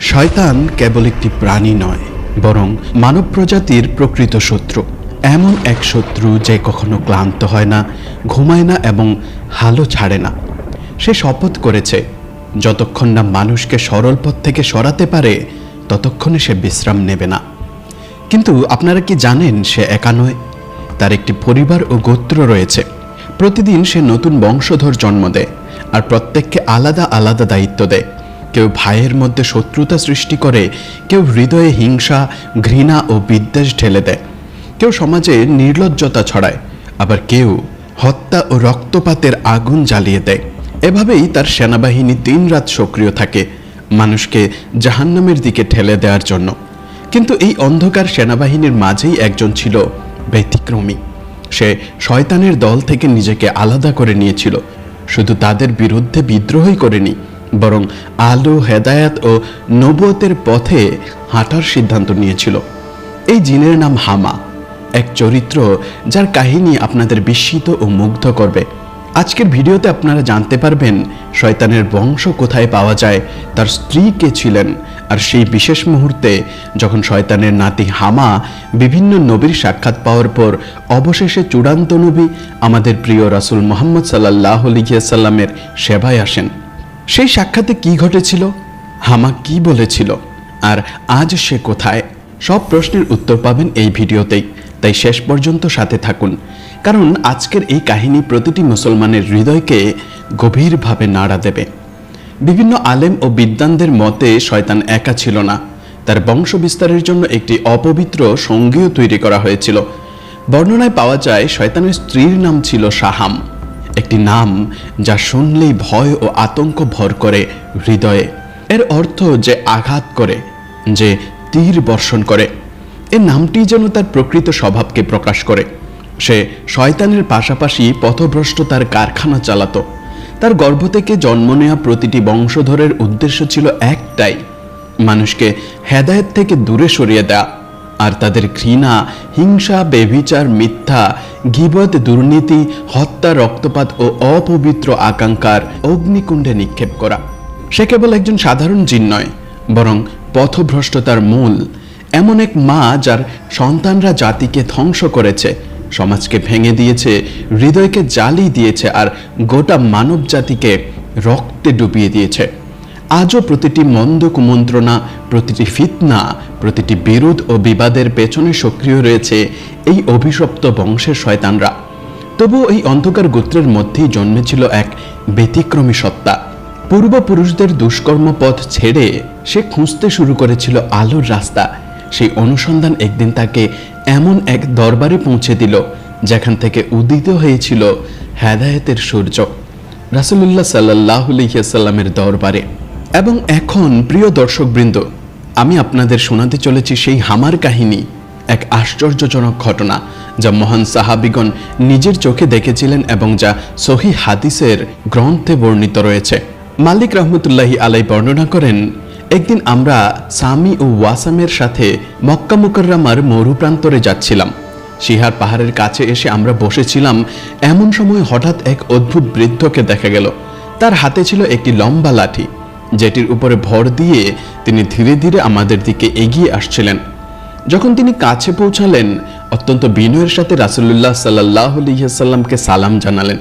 শয়তান কেবল একটি প্রাণী নয়, বরং মানব প্রজাতির প্রকৃত শত্রু। এমন এক শত্রু যে কখনো ক্লান্ত হয় না, ঘুমায় না এবং হালো ছাড়ে না। সে শপথ করেছে, যতক্ষণ না মানুষকে সরল পথ থেকে সরাতে পারে, ততক্ষণে সে বিশ্রাম নেবে না। কিন্তু আপনারা কি জানেন সে একা নয়? তার একটি পরিবার ও গোত্র রয়েছে। প্রতিদিন সে নতুন বংশধর জন্ম দেয়, আর প্রত্যেককে আলাদা আলাদা দায়িত্ব দেয়। কেউ ভাইয়ের মধ্যে শত্রুতা সৃষ্টি করে, কেউ হৃদয়ে হিংসা, ঘৃণা ও বিদ্বেষ ঢেলে দেয়। কেউ সমাজে নির্লজ্জতা ছড়ায়, আবার কেউ হত্যা ও রক্তপাতের আগুন জ্বালিয়ে দেয়। এভাবেই তার সেনাবাহিনী দিনরাত সক্রিয় থাকে, মানুষকে জাহান্নামের দিকে ঠেলে দেওয়ার জন্য। কিন্তু এই অন্ধকার সেনাবাহিনীর মাঝেই একজন ছিল ব্যতিক্রমী। সে শয়তানের দল থেকে নিজেকে আলাদা করে নিয়েছিল, শুধু তাদের বিরুদ্ধে বিদ্রোহই করেনি বরং আলো, হেদায়াত ও নবতের পথে হাঁটার সিদ্ধান্ত নিয়েছিল। এই জিনের নাম হামা, এক চরিত্র যার কাহিনী আপনাদের বিস্মিত ও মুগ্ধ করবে। আজকের ভিডিওতে আপনারা জানতে পারবেন, শয়তানের বংশ কোথায় পাওয়া যায়, তার স্ত্রী কে ছিলেন, আর সেই বিশেষ মুহূর্তে যখন শয়তানের নাতি হামা বিভিন্ন নবীর সাক্ষাৎ পাওয়ার পর অবশেষে চূড়ান্ত নবী আমাদের প্রিয় রাসূল মোহাম্মদ সাল্লাহ সাল্লামের সেবায় আসেন। সেই সাক্ষাতে কি ঘটেছিল? হামা কি বলেছিল? আর আজ সে কোথায়? সব প্রশ্নের উত্তর পাবেন এই ভিডিওতেই। তাই শেষ পর্যন্ত সাথে থাকুন। কারণ আজকের এই কাহিনী প্রতিটি মুসলমানের হৃদয়কে গভীরভাবে নাড়া দেবে। বিভিন্ন আলেম ও বিদ্বানদের মতে শয়তান একা ছিল না। তার বংশ বিস্তারের জন্য একটি অপবিত্র সঙ্গীও তৈরি করা হয়েছিল। বর্ণনায় পাওয়া যায়, শয়তানের স্ত্রীর নাম ছিল সাহাম একটি নাম যা শুনলেই ভয় ও আতঙ্ক ভর করে হৃদয়ে। এর অর্থ যে আঘাত করে, যে তীর বর্ষণ করে। এর নামটি যেন তার প্রকৃত স্বভাবকে প্রকাশ করে। সে শয়তানের পাশাপাশি পথভ্রষ্টতার কারখানা চালাতো। তার গর্ভ থেকে জন্ম নেওয়া প্রতিটি বংশধরের উদ্দেশ্য ছিল একটাই, মানুষকে হেদায়েত থেকে দূরে সরিয়ে দেয়া। আর তাদের ঘৃণা, হিংসা বেভিচার মিথ্যা গিবত দুর্নীতি, হত্যা, রক্তপাত ও অপবিত্র আকাঙ্ক্ষার অগ্নিকুণ্ডে নিক্ষেপ করা। সে কেবল একজন সাধারণ জিন নয়, বরং পথভ্রষ্টতার মূল। এমন এক মা যার সন্তানরা জাতিকে ধ্বংস করেছে, সমাজকে ভেঙে দিয়েছে, হৃদয়কে জ্বালি দিয়েছে আর গোটা মানব জাতিকে রক্তে ডুবিয়ে দিয়েছে। আজও প্রতিটি মন্দ কুমন্ত্রণা প্রতিটি ফিতনা প্রতিটি বিরোধ ও বিবাদের পেছনে সক্রিয় রয়েছে এই অভিশপ্ত বংশের শয়তানরা। তবুও এই অন্ধকার গোত্রের মধ্যেই জন্মেছিল এক ব্যতিক্রমী সত্তা। পূর্বপুরুষদের দুষ্কর্ম পথ ছেড়ে সে খুঁজতে শুরু করেছিল আলোর রাস্তা। সেই অনুসন্ধান একদিন তাকে এমন এক দরবারে পৌঁছে দিল, যেখান থেকে উদিত হয়েছিল হেদায়েতের সূর্য। রাসুলুল্লাহ সাল্লাহ সাল্লামের দরবারে। এবং এখন প্রিয় দর্শকবৃন্দ আমি আপনাদের শোনাতে চলেছি সেই হামার কাহিনী, এক আশ্চর্যজনক ঘটনা, যা মহান সাহাবিগণ নিজের চোখে দেখেছিলেন এবং যা সহি হাদিসের গ্রন্থে বর্ণিত রয়েছে। মালিক রহমতুল্লাহি আলাই বর্ণনা করেন, একদিন আমরা সামি ও ওয়াসামের সাথে মক্কা মুকররামার মরুপ্রান্তরে যাচ্ছিলাম। শিহার পাহাড়ের কাছে এসে আমরা বসেছিলাম, এমন সময় হঠাৎ এক অদ্ভুত বৃদ্ধকে দেখা গেল। তার হাতে ছিল একটি লম্বা লাঠি। যেটির উপরে ভর দিয়ে তিনি ধীরে ধীরে আমাদের দিকে এগিয়ে আসছিলেন। যখন তিনি কাছে পৌঁছালেন, অত্যন্ত বিনয়ের সাথে রাসুল্লাহ সাল্লাহ সাল্লামকে সালাম জানালেন।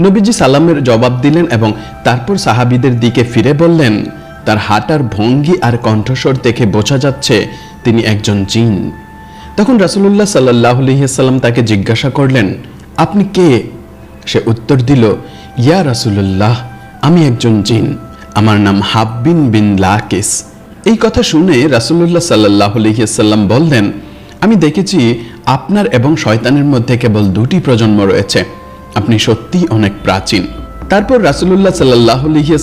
নবীজি সালামের জবাব দিলেন এবং তারপর সাহাবিদের দিকে ফিরে বললেন, তার হাঁটার ভঙ্গি আর কণ্ঠস্বর দেখে বোঝা যাচ্ছে তিনি একজন জিন। তখন রাসুল্লাহ সাল্লাহ সাল্লাম তাকে জিজ্ঞাসা করলেন, আপনি কে? সে উত্তর দিল, ইয়া রাসুল্লাহ আমি একজন জিন। আমার নাম হাব্বিন বিন লাকিস। এই কথা শুনে রাসুল্লাহ সাল্লাহ সাল্লাম বললেন, আমি দেখেছি আপনার এবং শয়তানের মধ্যে কেবল দুটি প্রজন্ম রয়েছে। আপনি সত্যিই অনেক প্রাচীন। তারপর রাসুলুল্লাহ সাল্লাহ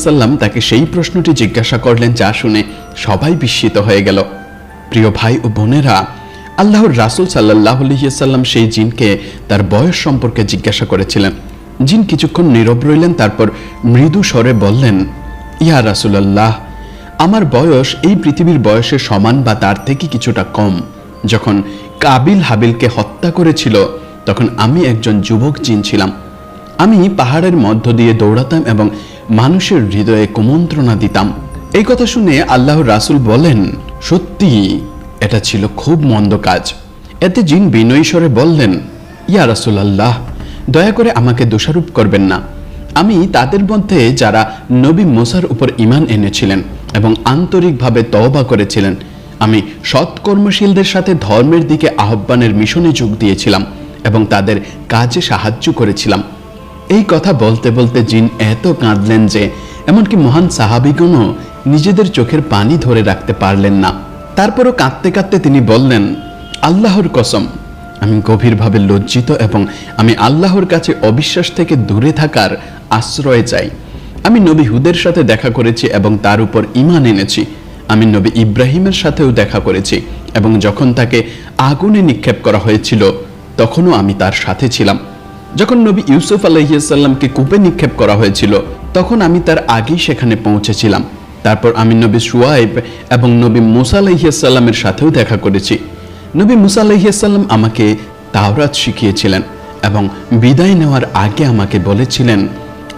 সাল্লাম তাকে সেই প্রশ্নটি জিজ্ঞাসা করলেন, যা শুনে সবাই বিস্মিত হয়ে গেল। প্রিয় ভাই ও বোনেরা, আল্লাহর রাসুল সাল্লাহ সাল্লাম সেই জিনকে তার বয়স সম্পর্কে জিজ্ঞাসা করেছিলেন। জিন কিছুক্ষণ নীরব রইলেন, তারপর মৃদু স্বরে বললেন ইয়া রাসুলাল্লাহ, আমার বয়স এই পৃথিবীর বয়সের সমান বা তার থেকে কিছুটা কম। যখন কাবিল হাবিলকে হত্যা করেছিল, তখন আমি একজন যুবক জিন ছিলাম। আমি পাহাড়ের মধ্য দিয়ে দৌড়াতাম এবং মানুষের হৃদয়ে কুমন্ত্রণা দিতাম। এই কথা শুনে আল্লাহ রাসূল বলেন, সত্যি, এটা ছিল খুব মন্দ কাজ। এতে জিন বিনয়ী স্বরে বললেন, ইয়া রাসূল আল্লাহ দয়া করে আমাকে দোষারোপ করবেন না। আমি তাদের মধ্যে যারা নবী মোসার উপর ইমান এনেছিলেন এবং আন্তরিকভাবে তওবা করেছিলেন, আমি সৎকর্মশীলদের সাথে ধর্মের দিকে আহ্বানের মিশনে যোগ দিয়েছিলাম এবং তাদের কাজে সাহায্য করেছিলাম। এই কথা বলতে বলতে জিন এত কাঁদলেন যে, এমনকি মহান সাহাবিগণও নিজেদের চোখের পানি ধরে রাখতে পারলেন না। তারপরও কাঁদতে কাঁদতে তিনি বললেন, আল্লাহর কসম আমি গভীরভাবে লজ্জিত এবং আমি আল্লাহর কাছে অবিশ্বাস থেকে দূরে থাকার আশ্রয় চাই। আমি নবী হুদের সাথে দেখা করেছি এবং তার উপর ইমান এনেছি। আমি নবী ইব্রাহিমের সাথেও দেখা করেছি এবং যখন তাকে আগুনে নিক্ষেপ করা হয়েছিল, তখনও আমি তার সাথে ছিলাম। যখন নবী ইউসুফ আলহিসাল্লামকে কূপে নিক্ষেপ করা হয়েছিল, তখন আমি তার আগেই সেখানে পৌঁছেছিলাম। তারপর আমি নবী সুয়াইব এবং নবী মুসা আলহিসাল্লামের সাথেও দেখা করেছি। নবী মুসা আলহিসাল্লাম আমাকে তাওরাত শিখিয়েছিলেন এবং বিদায় নেওয়ার আগে আমাকে বলেছিলেন,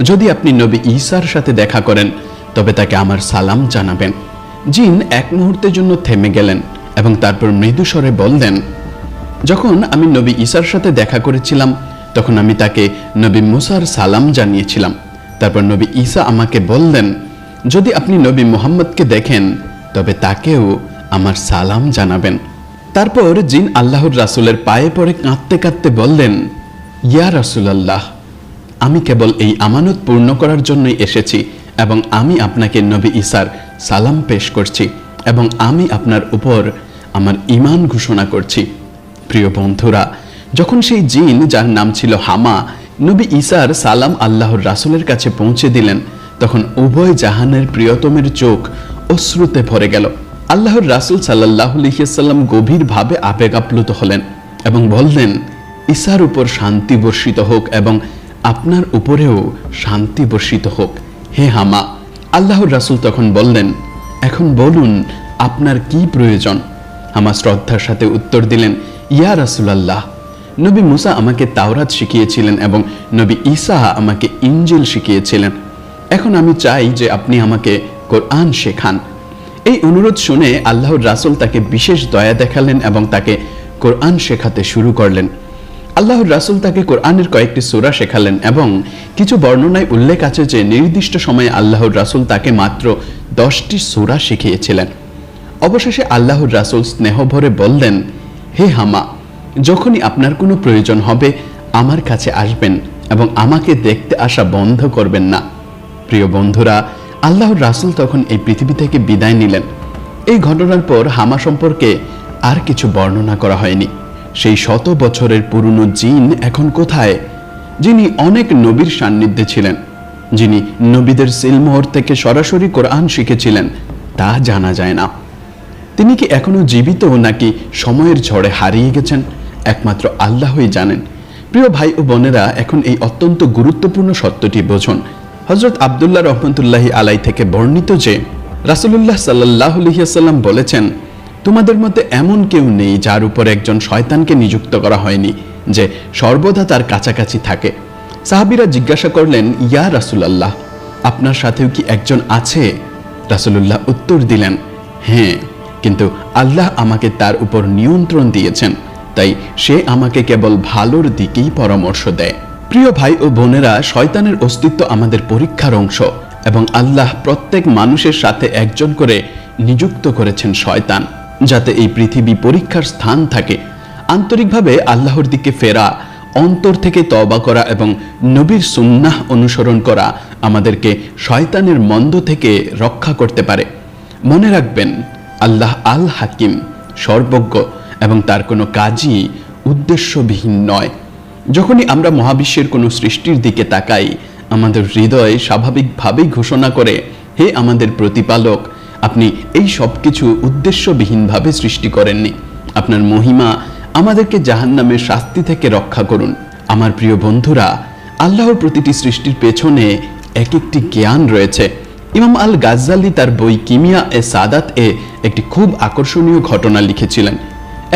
যদি আপনি নবী ঈসার সাথে দেখা করেন, তবে তাকে আমার সালাম জানাবেন। জিন এক মুহূর্তের জন্য থেমে গেলেন এবং তারপর মৃদু স্বরে বললেন, যখন আমি নবী ঈসার সাথে দেখা করেছিলাম, তখন আমি তাকে নবী মুসার সালাম জানিয়েছিলাম। তারপর নবী ঈসা আমাকে বললেন, যদি আপনি নবী মুহাম্মদকে দেখেন, তবে তাকেও আমার সালাম জানাবেন। তারপর জিন আল্লাহর রাসূলের পায়ে পড়ে কাঁদতে কাঁদতে বললেন, ইয়া রাসূলুল্লাহ, আমি কেবল এই আমানত পূর্ণ করার জন্যই এসেছি এবং আমি আপনাকে নবী ঈসার সালাম পেশ করছি এবং আমি আপনার উপর আমার ঈমান ঘোষণা করছি। প্রিয় বন্ধুরা, যখন সেই জিন, যার নাম ছিল হামা, নবী ঈসার সালাম আল্লাহর রাসুলের কাছে পৌঁছে দিলেন, তখন উভয় জাহানের প্রিয়তমের চোখ অশ্রুতে ভরে গেল। আল্লাহর রাসূল সাল্লাহ আলহিসাল্লাম গভীরভাবে আবেগ আপ্লুত হলেন এবং বললেন ঈসার উপর শান্তি বর্ষিত হোক এবং আপনার উপরেও শান্তি বর্ষিত হোক। হে হামা, আল্লাহর রাসূল তখন বললেন, এখন বলুন, আপনার কি প্রয়োজন? হামা শ্রদ্ধার সাথে উত্তর দিলেন, ইয়া রাসূলুল্লাহ, নবী মুসা আমাকে তাওরাত শিখিয়েছিলেন এবং নবী ঈসা আমাকে ইঞ্জিল শিখিয়েছিলেন। এখন আমি চাই যে আপনি আমাকে কোরআন শেখান। এই অনুরোধ শুনে আল্লাহর রাসূল তাকে বিশেষ দয়া দেখালেন এবং তাকে কোরআন শেখাতে শুরু করলেন। আল্লাহর রাসূল তাকে কোরআনের কয়েকটি সূরা শেখালেন এবং কিছু বর্ণনায় উল্লেখ আছে যে নির্দিষ্ট সময়ে আল্লাহর রাসূল তাকে মাত্র দশটি সূরা শিখিয়েছিলেন। অবশেষে আল্লাহর রাসূল স্নেহভরে বললেন, হে হামা, যখনই আপনার কোনো প্রয়োজন হবে, আমার কাছে আসবেন এবং আমাকে দেখতে আসা বন্ধ করবেন না। প্রিয় বন্ধুরা আল্লাহর রাসূল তখন এই পৃথিবী থেকে বিদায় নিলেন। এই ঘটনার পর হামা সম্পর্কে আর কিছু বর্ণনা করা হয়নি। সেই শত বছরের পুরনো জিন এখন কোথায়? যিনি অনেক নবীর সান্নিধ্যে ছিলেন, যিনি নবীদের সিলমোহর থেকে সরাসরি কোরআন শিখেছিলেন, তা জানা যায় না। তিনি কি এখনও জীবিত নাকি সময়ের ঝড়ে হারিয়ে গেছেন, একমাত্র আল্লাহই জানেন। প্রিয় ভাই ও বোনেরা, এখন এই অত্যন্ত গুরুত্বপূর্ণ সত্যটি বোঝুন। হজরত আবদুল্লাহ রহমতুল্লাহি আলাই থেকে বর্ণিত যে রাসুলুল্লাহ সাল্লাহ আলহিয়াসাল্লাম বলেছেন, তোমাদের মধ্যে এমন কেউ নেই যার উপর একজন শয়তানকে নিযুক্ত করা হয়নি, যে সর্বদা তার কাছাকাছি থাকে। সাহাবিরা জিজ্ঞাসা করলেন, ইয়া রাসুলাল্লাহ, আপনার সাথেও কি একজন আছে? রাসুলুল্লাহ উত্তর দিলেন হ্যাঁ কিন্তু আল্লাহ আমাকে তার উপর নিয়ন্ত্রণ দিয়েছেন, তাই সে আমাকে কেবল ভালোর দিকেই পরামর্শ দেয়। প্রিয় ভাই ও বোনেরা, শয়তানের অস্তিত্ব আমাদের পরীক্ষার অংশ এবং আল্লাহ প্রত্যেক মানুষের সাথে একজন করে নিযুক্ত করেছেন শয়তান, যাতে এই পৃথিবী পরীক্ষার স্থান থাকে। আন্তরিকভাবে আল্লাহর দিকে ফেরা, অন্তর থেকে তবা করা এবং নবীর সুন্নাহ অনুসরণ করা আমাদেরকে শয়তানের মন্দ থেকে রক্ষা করতে পারে। মনে রাখবেন, আল্লাহ আল হাকিম সর্বজ্ঞ এবং তার কোনো কাজই উদ্দেশ্যবিহীন নয়। যখনই আমরা মহাবিশ্বের কোনো সৃষ্টির দিকে তাকাই, আমাদের হৃদয় স্বাভাবিকভাবেই ঘোষণা করে, হে আমাদের প্রতিপালক, আপনি এই সব কিছু উদ্দেশ্যবিহীনভাবে সৃষ্টি করেননি। আপনার মহিমা আমাদেরকে জাহান্নামের শাস্তি থেকে রক্ষা করুন। আমার প্রিয় বন্ধুরা, আল্লাহর প্রতিটি সৃষ্টির পেছনে এক একটি জ্ঞান রয়েছে। ইমাম আল গাজ্জালি তার বই কিমিয়া এ সাদাত এ একটি খুব আকর্ষণীয় ঘটনা লিখেছিলেন।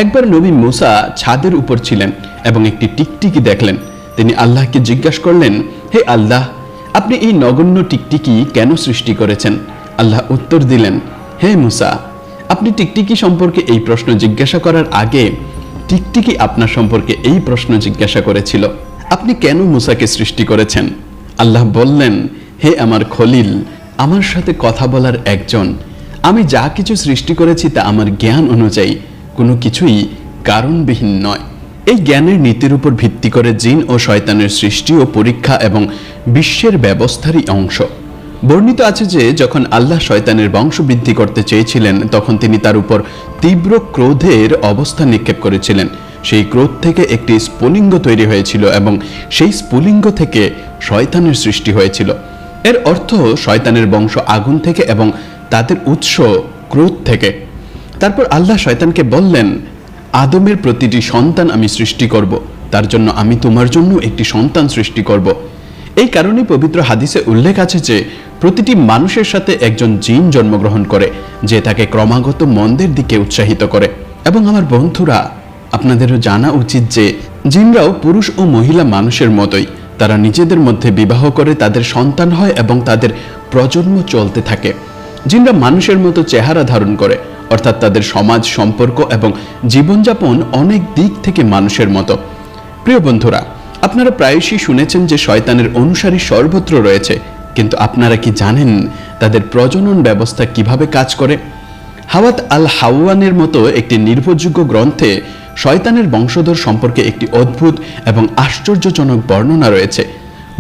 একবার নবী মুসা ছাদের উপর ছিলেন এবং একটি টিকটিকি দেখলেন। তিনি আল্লাহকে জিজ্ঞাসা করলেন, হে আল্লাহ, আপনি এই নগণ্য টিকটিকি কেন সৃষ্টি করেছেন? আল্লাহ উত্তর দিলেন, হে মুসা, আপনি টিকটিকি সম্পর্কে এই প্রশ্ন জিজ্ঞাসা করার আগে টিকটিকি আপনার সম্পর্কে এই প্রশ্ন জিজ্ঞাসা করেছিল, আপনি কেন মুসাকে সৃষ্টি করেছেন? আল্লাহ বললেন, হে আমার খলিল, আমার সাথে কথা বলার একজন। আমি যা কিছু সৃষ্টি করেছি তা আমার জ্ঞান অনুযায়ী। কোনো কিছুই কারণবিহীন নয়। এই জ্ঞানের নীতির উপর ভিত্তি করে জিন ও শয়তানের সৃষ্টি ও পরীক্ষা এবং বিশ্বের ব্যবস্থারই অংশ। বর্ণিত আছে যে, যখন আল্লাহ শয়তানের বংশ বৃদ্ধি করতে চেয়েছিলেন, তখন তিনি তার উপর তীব্র ক্রোধের অবস্থা নিক্ষেপ করেছিলেন। সেই ক্রোধ থেকে একটি স্ফুলিঙ্গ তৈরি হয়েছিল এবং সেই স্ফুলিঙ্গ থেকে শয়তানের সৃষ্টি হয়েছিল। এর অর্থ শয়তানের বংশ আগুন থেকে এবং তাদের উৎস ক্রোধ থেকে। তারপর আল্লাহ শয়তানকে বললেন, আদমের প্রতিটি সন্তান আমি সৃষ্টি করব, তার জন্য আমি তোমার জন্য একটি সন্তান সৃষ্টি করব। এই কারণে পবিত্র হাদিসে উল্লেখ আছে যে, প্রতিটি মানুষের সাথে একজন জিন জন্মগ্রহণ করে, যে তাকে ক্রমাগত মন্দের দিকে উৎসাহিত করে। এবং আমার বন্ধুরা, আপনাদেরও জানা উচিত যে, জিনরাও পুরুষ ও মহিলা মানুষের মতোই। তারা নিজেদের মধ্যে বিবাহ করে তাদের সন্তান হয় এবং তাদের প্রজন্ম চলতে থাকে। জিনরা মানুষের মতো চেহারা ধারণ করে অর্থাৎ তাদের সমাজ, সম্পর্ক এবং জীবনযাপন অনেক দিক থেকে মানুষের মতো। প্রিয় বন্ধুরা, আপনারা প্রায়শই শুনেছেন যে শয়তানের অনুসারী সর্বত্র রয়েছে, কিন্তু আপনারা কি জানেন তাদের প্রজনন ব্যবস্থা কীভাবে কাজ করে? হাওয়াত আল হাওয়ানের মতো একটি নির্ভরযোগ্য গ্রন্থে শয়তানের বংশধর সম্পর্কে একটি অদ্ভুত এবং আশ্চর্যজনক বর্ণনা রয়েছে।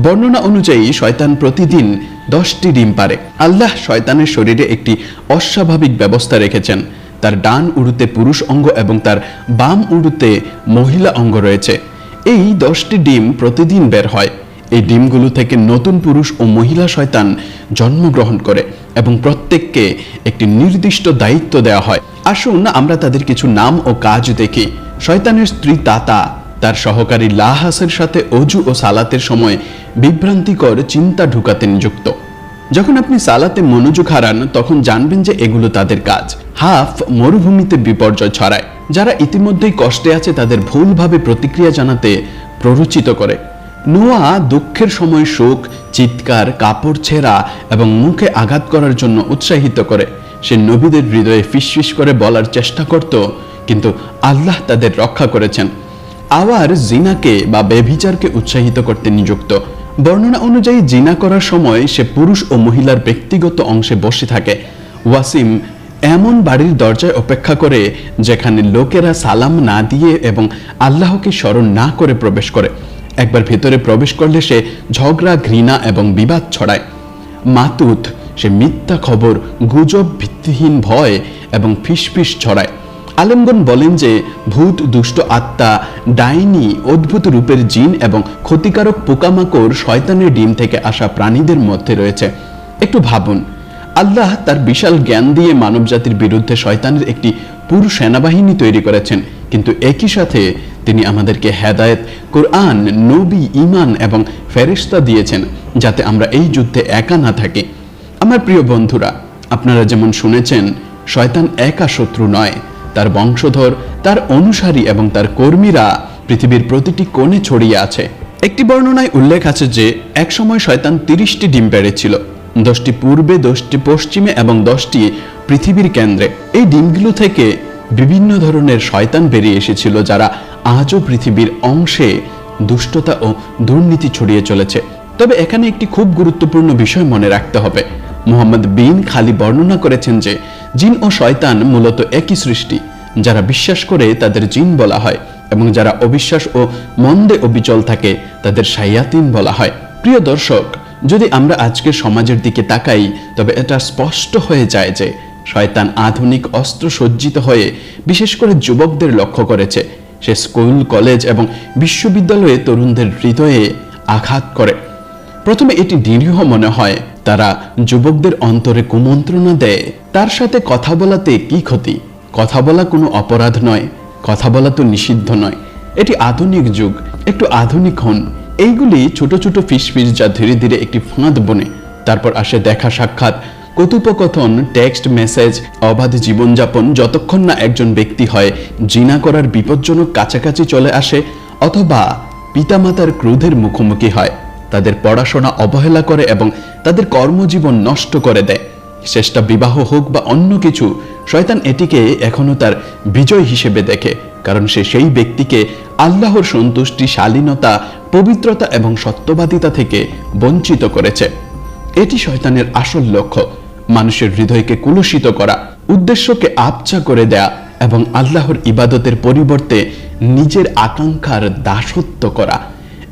বর্ণনা অনুযায়ী শয়তান প্রতিদিন দশটি ডিম পারে। আল্লাহ শয়তানের শরীরে একটি অস্বাভাবিক ব্যবস্থা রেখেছেন। তার ডান উড়ুতে পুরুষ অঙ্গ এবং তার বাম উড়ুতে মহিলা অঙ্গ রয়েছে। এই দশটি ডিম প্রতিদিন বের হয়। এই ডিমগুলো থেকে নতুন পুরুষ ও মহিলা শয়তান জন্মগ্রহণ করে এবং প্রত্যেককে একটি নির্দিষ্ট দায়িত্ব দেওয়া হয়। আসুন আমরা তাদের কিছু নাম ও কাজ দেখি। শয়তানের স্ত্রী তাতা তার সহকারী লাহাসের সাথে অজু ও সালাতের সময় বিভ্রান্তিকর চিন্তা ঢুকাতে নিযুক্ত। যখন আপনি সালাতে মনোযোগ হারান, তখন জানবেন যে এগুলো তাদের কাজ। হাফ মরুভূমিতে বিপর্যয় ছড়ায়। যারা ইতিমধ্যেই কষ্টে আছে, তাদের ভুলভাবে প্রতিক্রিয়া জানাতে প্ররোচিত করে। নোয়া দুঃখের সময় শোক, চিৎকার, কাপড় ছেঁড়া এবং মুখে আঘাত করার জন্য উৎসাহিত করে। সে নবীদের হৃদয়ে ফিসফিস করে বলার চেষ্টা করত, কিন্তু আল্লাহ তাদের রক্ষা করেছেন। আবার জিনাকে বা বেভিচারকে উৎসাহিত করতে নিযুক্ত। বর্ণনা অনুযায়ী জিনা করার সময় সে পুরুষ ও মহিলার ব্যক্তিগত অংশে বসে থাকে। ওয়াসিম এমন বাড়ির দরজায় অপেক্ষা করে যেখানে লোকেরা সালাম না দিয়ে এবং আল্লাহকে স্মরণ না করে প্রবেশ করে। একবার ভেতরে প্রবেশ করলে সে ঝগড়া, ঘৃণা এবং বিবাদ ছড়ায়। মাতুত, সে মিথ্যা খবর, গুজব ভিত্তিহীন ভয় এবং ফিসফিস ছড়ায়। আলেমগন বলেন যে, ভূত, দুষ্ট আত্মা, ডাইনি, অদ্ভুত রূপের জিন এবং ক্ষতিকারক পোকামাকড় শয়তানের ডিম থেকে আসা প্রাণীদের মধ্যে রয়েছে। একটু ভাবুন, আল্লাহ তার বিশাল জ্ঞান দিয়ে মানবজাতির বিরুদ্ধে শয়তানের একটি পুরো সেনাবাহিনী তৈরি করেছেন। কিন্তু একই সাথে তিনি আমাদেরকে হেদায়েত, কোরআন, নবী ইমান এবং ফেরিস্তা দিয়েছেন, যাতে আমরা এই যুদ্ধে একা না থাকি। আমার প্রিয় বন্ধুরা, আপনারা যেমন শুনেছেন, শয়তান একা শত্রু নয় তার বংশধর, তার অনুসারী এবং তার কর্মীরা পৃথিবীর প্রতিটি কোণে ছড়িয়ে আছে। একটি বর্ণনায় উল্লেখ আছে যে, একসময় শয়তান তিরিশটি ডিম পেড়েছিল। দশটি পূর্বে, দশটি পশ্চিমে এবং দশটি পৃথিবীর কেন্দ্রে। এই ডিমগুলো থেকে বিভিন্ন ধরনের শয়তান বেরিয়ে এসেছিল যারা আজও পৃথিবীর অংশে দুষ্টতা ও দুর্নীতি ছড়িয়ে চলেছে। তবে এখানে একটি খুব গুরুত্বপূর্ণ বিষয় মনে রাখতে হবে। মোহাম্মদ বিন খালি বর্ণনা করেছেন যে, জিন ও শয়তান মূলত একই সৃষ্টি, যারা বিশ্বাস করে তাদের জিন বলা হয় এবং যারা অবিশ্বাস ও মন্দে অবিচল থাকে, তাদের সাইয়াতিন বলা হয়। প্রিয় দর্শক, যদি আমরা আজকের সমাজের দিকে তাকাই, তবে এটা স্পষ্ট হয়ে যায় যে, শয়তান আধুনিক অস্ত্র সজ্জিত হয়ে বিশেষ করে যুবকদের লক্ষ্য করেছে। সে স্কুল, কলেজ এবং বিশ্ববিদ্যালয়ে তরুণদের হৃদয়ে আঘাত করে। প্রথমে এটি নিরীহ মনে হয়, তারা যুবকদের অন্তরে কুমন্ত্রণা দেয়। তার সাথে কথা বলাতে কি ক্ষতি? কথা বলা কোনো অপরাধ নয়, কথা বলা তো নিষিদ্ধ নয়। এটি আধুনিক যুগ, একটু আধুনিক হন। এইগুলি ছোট ছোট ফিসফিস যা ধীরে ধীরে একটি ফাঁদ বনে। তারপর আসে দেখা সাক্ষাৎ, কথোপকথন, টেক্সট মেসেজ, অবাধ জীবনযাপন, যতক্ষণ না একজন ব্যক্তি হয়, জিনা করার বিপজ্জনক কাছাকাছি চলে আসে, অথবা পিতামাতার ক্রোধের মুখোমুখি হয়। তাদের পড়াশোনা অবহেলা করে এবং তাদের কর্মজীবন নষ্ট করে দেয়। শেষটা বিবাহ হোক বা অন্য কিছু, শয়তান এটিকে এখনও তার বিজয় হিসেবে দেখে, কারণ সে সেই ব্যক্তিকে আল্লাহর সন্তুষ্টি, শালীনতা, পবিত্রতা এবং সত্যবাদিতা থেকে বঞ্চিত করেছে। এটি শয়তানের আসল লক্ষ্য, মানুষের হৃদয়কে কুলুষিত করা, উদ্দেশ্যকে আবচা করে দেয়া এবং আল্লাহর ইবাদতের পরিবর্তে নিজের আকাঙ্ক্ষার দাসত্ব করা।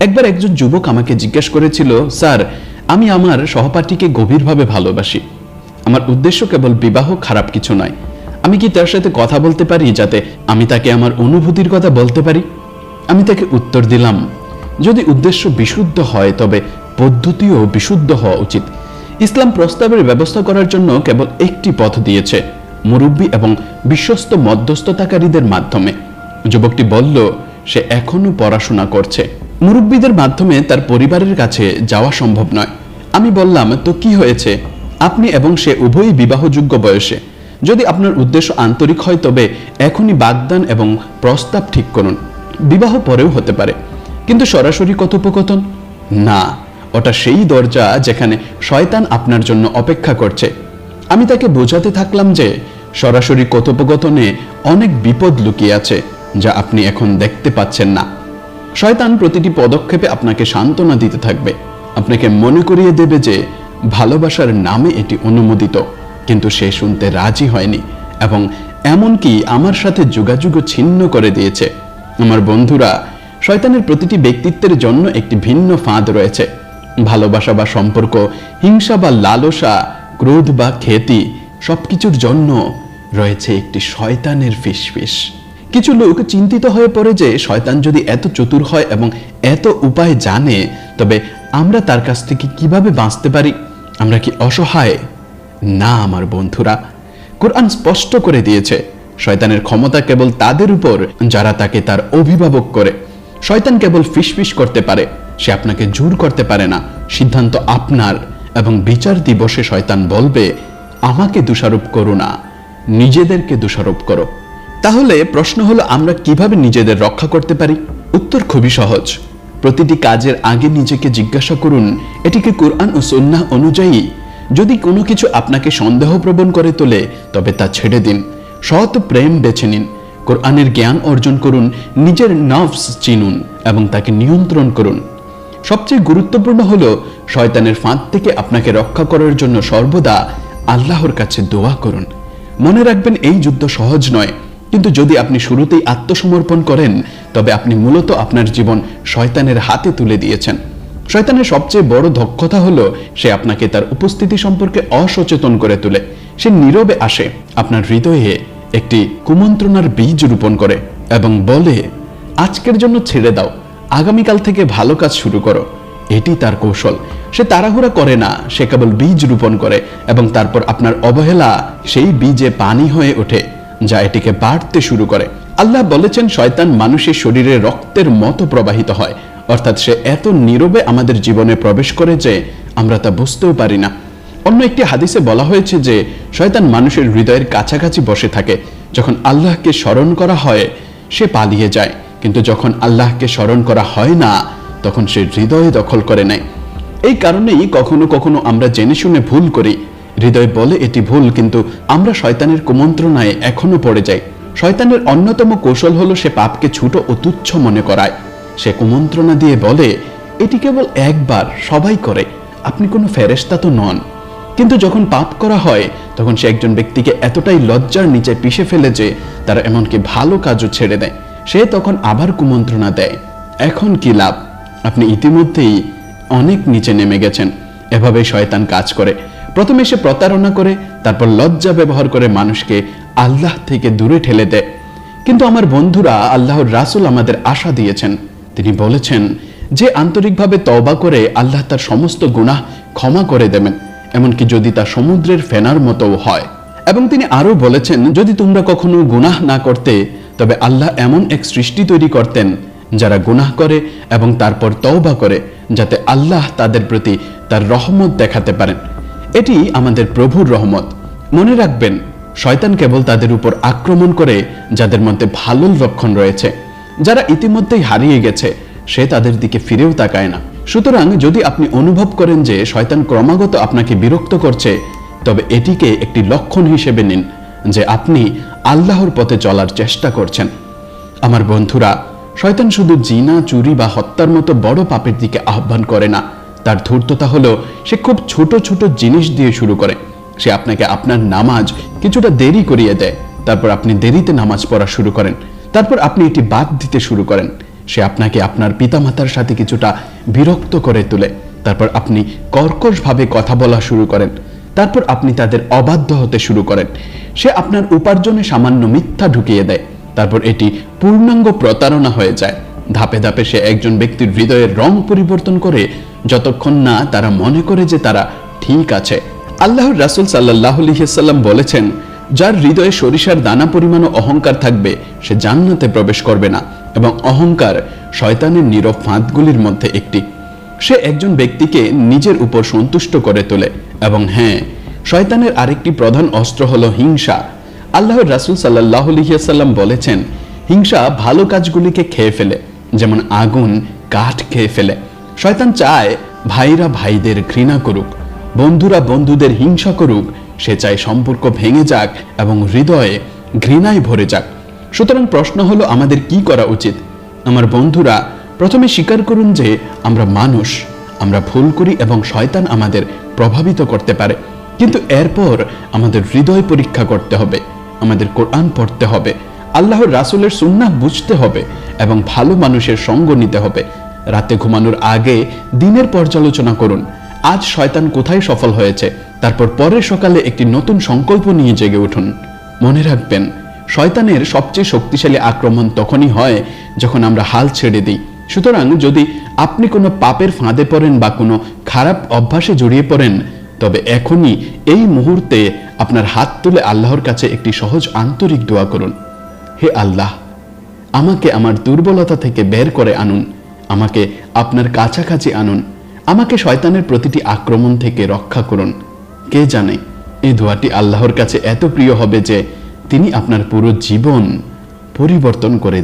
একবার একজন যুবক আমাকে জিজ্ঞেস করেছিল, স্যার, আমি আমার সহপাঠীকে গভীরভাবে ভালোবাসি। আমার উদ্দেশ্য কেবল বিবাহ, খারাপ কিছু নয়। আমি কি তার সাথে কথা বলতে পারি যাতে আমি তাকে আমার অনুভূতির কথা বলতে পারি? আমি তাকে উত্তর দিলাম, যদি উদ্দেশ্য বিশুদ্ধ হয়, তবে পদ্ধতিও বিশুদ্ধ হওয়া উচিত। ইসলাম প্রস্তাবের ব্যবস্থা করার জন্য কেবল একটি পথ দিয়েছে, মুরব্বী এবং বিশ্বস্ত মধ্যস্থতাকারীদের মাধ্যমে। যুবকটি বলল, সে এখনও পড়াশোনা করছে। মুরব্বীদের মাধ্যমে তার পরিবারের কাছে যাওয়া সম্ভব নয়। আমি বললাম, তো কি হয়েছে? আপনি এবং সে উভয়ই বিবাহযোগ্য বয়সে। যদি আপনার উদ্দেশ্য আন্তরিক হয়, তবে এখনই বাগদান এবং প্রস্তাব ঠিক করুন। বিবাহ পরেও হতে পারে। কিন্তু সরাসরি কথোপকথন? না, ওটা সেই দরজা যেখানে শয়তান আপনার জন্য অপেক্ষা করছে। আমি তাকে বোঝাতে থাকলাম যে সরাসরি কথোপকথনে অনেক বিপদ লুকিয়ে আছে, যা আপনি এখন দেখতে পাচ্ছেন না। শয়তান প্রতিটি পদক্ষেপে আপনাকে সান্ত্বনা দিতে থাকবে। আপনাকে মনে করিয়ে দেবে যে ভালোবাসার নামে এটি অনুমোদিত, কিন্তু সে শুনতে রাজি হয়নি এবং এমনকি আমার সাথে যোগাযোগও ছিন্ন করে দিয়েছে। আমার বন্ধুরা, শয়তানের প্রতিটি ব্যক্তিত্বের জন্য একটি ভিন্ন ফাঁদ রয়েছে। ভালোবাসা বা সম্পর্ক, হিংসা বা লালসা, ক্রোধ বা খ্যাতি সবকিছুর জন্য রয়েছে একটি শয়তানের ফিসফিস। কিছু লোক চিন্তিত হয়ে পড়ে যে শয়তান যদি এত চতুর হয় এবং এত উপায় জানে, তবে আমরা তার কাছ থেকে কীভাবে বাঁচতে পারি? আমরা কি অসহায়? না, আমার বন্ধুরা। কোরআন স্পষ্ট করে দিয়েছে, শয়তানের ক্ষমতা কেবল তাদের উপর, যারা তাকে তার অভিভাবক করে। শয়তান কেবল ফিসফিস করতে পারে, সে আপনাকে জোর করতে পারে না, সিদ্ধান্ত আপনার, এবং বিচার দিবসে শয়তান বলবে, আমাকে দোষারোপ করো না, নিজেদেরকে দোষারোপ করো। তাহলে প্রশ্ন হলো, আমরা কীভাবে নিজেদের রক্ষা করতে পারি? উত্তর খুবই সহজ। প্রতিটি কাজের আগে নিজেকে জিজ্ঞাসা করুন, এটিকে কোরআন ও সন্ন্যাহ অনুযায়ী। যদি কোনো কিছু আপনাকে সন্দেহপ্রবণ করে তোলে, তবে তা ছেড়ে দিন। সৎ প্রেম বেছে নিন। কোরআনের জ্ঞান অর্জন করুন, নিজের নফস চিনুন এবং তাকে নিয়ন্ত্রণ করুন। সবচেয়ে গুরুত্বপূর্ণ হলো, শয়তানের ফাঁদ থেকে আপনাকে রক্ষা করার জন্য সর্বদা আল্লাহর কাছে দোয়া করুন। মনে রাখবেন, এই যুদ্ধ সহজ নয়। কিন্তু যদি আপনি শুরুতেই আত্মসমর্পণ করেন, তবে আপনি মূলত আপনার জীবন শয়তানের হাতে তুলে দিয়েছেন। শয়তানের সবচেয়ে বড় দক্ষতা হলো, সে আপনাকে তার উপস্থিতি সম্পর্কে অসচেতন করে তোলে। সে নীরবে আসে, আপনার হৃদয়ে একটি কুমন্ত্রণার বীজ রোপণ করে এবং বলে, আজকের জন্য ছেড়ে দাও, আগামীকাল থেকে ভালো কাজ শুরু করো। এটি তার কৌশল। সে তাড়াহুড়া করে না, সে কেবল বীজ রোপণ করে এবং তারপর আপনার অবহেলা সেই বীজে পানি হয়ে ওঠে। যা এটিকে বাড়তে শুরু করে। আল্লাহ বলেছেন, শয়তান মানুষের শরীরে রক্তের মতো প্রবাহিত হয়। অর্থাৎ সে এত নীরবে আমাদের জীবনে প্রবেশ করে যে আমরা তা বুঝতেও পারি না। অন্য একটি হাদিসে বলা হয়েছে যে, শয়তান মানুষের হৃদয়ের কাছাকাছি বসে থাকে। যখন আল্লাহকে স্মরণ করা হয়, সে পালিয়ে যায়। কিন্তু যখন আল্লাহকে স্মরণ করা হয় না, তখন সে হৃদয় দখল করে নেয়। এই কারণেই কখনো কখনো আমরা জেনে শুনে ভুল করি। হৃদয় বলে এটি ভুল, কিন্তু আমরা শয়তানের কুমন্ত্রণায় এখনও পড়ে যাই। শয়তানের অন্যতম কৌশল হলো সে পাপকে ছোট ও তুচ্ছ মনে করায়। সে কুমন্ত্রণা দিয়ে বলে, এটি কেবল একবার, সবাই করে। আপনি কোনো ফেরেস্তা তো নন। কিন্তু যখন পাপ করা হয়, তখন সে একজন ব্যক্তিকে এতটাই লজ্জার নিচে পিষে ফেলে যে তারা এমনকি ভালো কাজও ছেড়ে দেয়। সে তখন আবার কুমন্ত্রণা দেয়। এখন কি লাভ? আপনি ইতিমধ্যেই অনেক নিচে নেমে গেছেন। এভাবে শয়তান কাজ করে। প্রথমে সে প্রতারণা করে, তারপর লজ্জা ব্যবহার করে মানুষকে আল্লাহ থেকে দূরে ঠেলে দেয়। কিন্তু আমার বন্ধুরা আল্লাহর রাসুল আমাদের আশা দিয়েছেন। তিনি বলেছেন, যে আন্তরিকভাবে তওবা করে আল্লাহ তার সমস্ত গুনাহ ক্ষমা করে দেবেন, এমনকি যদি তা সমুদ্রের ফেনার মতোও হয়। এবং তিনি আরও বলেছেন, যদি তোমরা কখনো গুনাহ না করতে, তবে আল্লাহ এমন এক সৃষ্টি তৈরি করতেন, যারা গুনাহ করে এবং তারপর তওবা করে, যাতে আল্লাহ তাদের প্রতি তার রহমত দেখাতে পারেন। এটি আমাদের প্রভুর রহমত। মনে রাখবেন, শয়তান কেবল তাদের উপর আক্রমণ করে যাদের মধ্যে ভালো লক্ষণ রয়েছে। যারা ইতিমধ্যেই হারিয়ে গেছে, সে তাদের দিকে ফিরেও তাকায় না। সুতরাং যদি আপনি অনুভব করেন যে শয়তান ক্রমাগত আপনাকে বিরক্ত করছে, তবে এটিকে একটি লক্ষণ হিসেবে নিন, যে আপনি আল্লাহর পথে চলার চেষ্টা করছেন। আমার বন্ধুরা, শয়তান শুধু জিনা, চুরি বা হত্যার মতো বড় পাপের দিকে আহ্বান করে না। তার ধূর্ততা হলো, সে খুব ছোট ছোট জিনিস দিয়ে শুরু করে। সে আপনাকে আপনার নামাজ কিছুটা দেরি করিয়ে দেয়। তারপর আপনি দেরিতে নামাজ পড়া শুরু করেন। তারপর আপনি এটি বাদ দিতে শুরু করেন। সে আপনাকে আপনার পিতামাতার সাথে কিছুটা বিরক্ত করে তোলে। তারপর আপনি কর্কশভাবে কথা বলা শুরু করেন। তারপর আপনি তাদের অবাধ্য হতে শুরু করেন। সে আপনার উপার্জনে সামান্য মিথ্যা ঢুকিয়ে দেয়। তারপর এটি পূর্ণাঙ্গ প্রতারণা হয়ে যায়। ধাপে ধাপে সে একজন ব্যক্তির হৃদয়ের রং পরিবর্তন করে যতক্ষণ না তারা মনে করে যে তারা ঠিক আছে। আল্লাহর রাসুল সাল্লাহ সাল্লাম বলেছেন, যার হৃদয়ে সরিষার দানা পরিমাণ অহংকার থাকবে, সে জান্নাতে প্রবেশ করবে না এবং অহংকার শয়তানের নীরব ফাঁদগুলির মধ্যে একটি। সে একজন ব্যক্তিকে নিজের উপর সন্তুষ্ট করে তোলে এবং হ্যাঁ শয়তানের আরেকটি প্রধান অস্ত্র হল হিংসা। আল্লাহর রাসুল সাল্লাহ সাল্লাম বলেছেন, হিংসা ভালো কাজগুলিকে খেয়ে ফেলে, যেমন আগুন কাঠ খেয়ে ফেলে। শয়তান চায় ভাইরা ভাইদের ঘৃণা করুক, বন্ধুরা বন্ধুদের হিংসা করুক, সে চায় সম্পর্ক ভেঙে যাক এবং হৃদয়ে ঘৃণায় ভরে যাক। সুতরাং প্রশ্ন হলো, আমাদের কি করা উচিত? আমার বন্ধুরা, প্রথমে স্বীকার করুন যে আমরা মানুষ, আমরা ভুল করি এবং শয়তান আমাদের প্রভাবিত করতে পারে। কিন্তু এরপর আমাদের হৃদয় পরীক্ষা করতে হবে, আমাদের কোরআন পড়তে হবে, আল্লাহর রাসুলের সুন্নাহ বুঝতে হবে এবং ভালো মানুষের সঙ্গ নিতে হবে। রাতে ঘুমানোর আগে দিনের পর্যালোচনা করুন। আজ শয়তান কোথায় সফল হয়েছে? তারপর পরের সকালে একটি নতুন সংকল্প নিয়ে জেগে উঠুন। মনে রাখবেন, শয়তানের সবচেয়ে শক্তিশালী আক্রমণ তখনই হয় যখন আমরা হাল ছেড়ে দিই। সুতরাং যদি আপনি কোনো পাপের ফাঁদে পড়েন বা কোনো খারাপ অভ্যাসে জড়িয়ে পড়েন, তবে এখনই এই মুহূর্তে আপনার হাত তুলে আল্লাহর কাছে একটি সহজ আন্তরিক দোয়া করুন। হে আল্লাহ, আমাকে আমার দুর্বলতা থেকে বের করে আনুন। আমাকে আপনার কাছাকাছি আনুন। আমাকে শয়তানের প্রতিটি আক্রমণ থেকে রক্ষা করুন। কে জানে, এই দোয়াটি আল্লাহর কাছে এত প্রিয় হবে যে তিনি আপনার পুরো জীবন পরিবর্তন করে